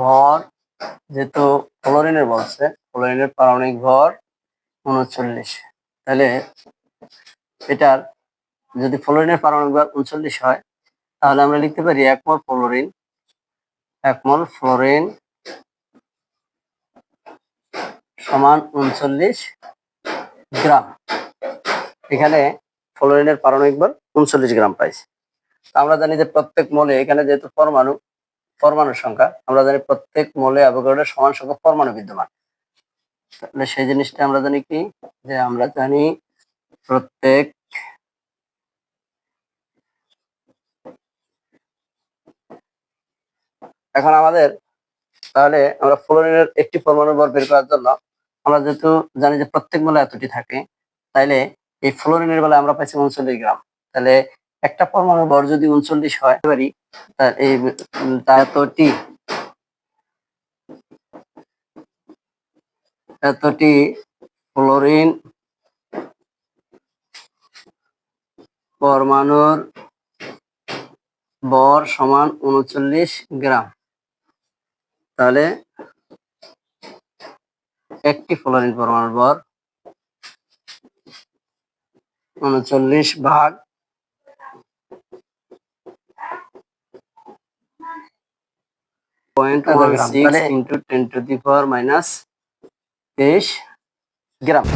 ভর যেহেতু ফ্লোরিনের বলছে ফ্লোরিনের পারমাণবিক ভর উনচল্লিশ। তাহলে এটার যদি ফ্লোরিনের পারমাণবিক ভর উনচল্লিশ হয়, তাহলে আমরা লিখতে পারি এক মোল ফ্লোরিন এক মোল ফ্লোরিন সমান উনচল্লিশ গ্রাম। এখানে ফ্লোরিনের পারমাণবিক ভর উনচল্লিশ গ্রাম পাইছি। আমরা জানি যে প্রত্যেক মোলে এখানে যেহেতু পরমাণু পরমাণুর সংখ্যা। আমরা জানি প্রত্যেক মোলে অ্যাভোগাড্রোর সমান সংখ্যক পরমাণু বিদ্যমান। তাহলে সেই জিনিসটা আমরা জানি কি? যে আমরা জানি প্রত্যেক এখন আমাদের তাহলে আমরা ফ্লোরিনের একটি পরমাণু ভর বের করার জন্য আমরা যেহেতু জানি যে প্রত্যেক মোলে এতটি থাকে, তাইলে এই ফ্লোরিনের বেলা আমরা পাইছি উনচল্লিশ গ্রাম। তাহলে একটা পরমাণু ভর যদি উনচল্লিশ হয় পারি তার এই উম, তা এতটি এতটি ফ্লোরিন পরমাণুর বর সমান উনচল্লিশ গ্রাম। তাহলে একটি ফ্লোরিন পরমাণুর বর উনচল্লিশ ভাগ point one six into ten to the power minus তেইশ গ্রাম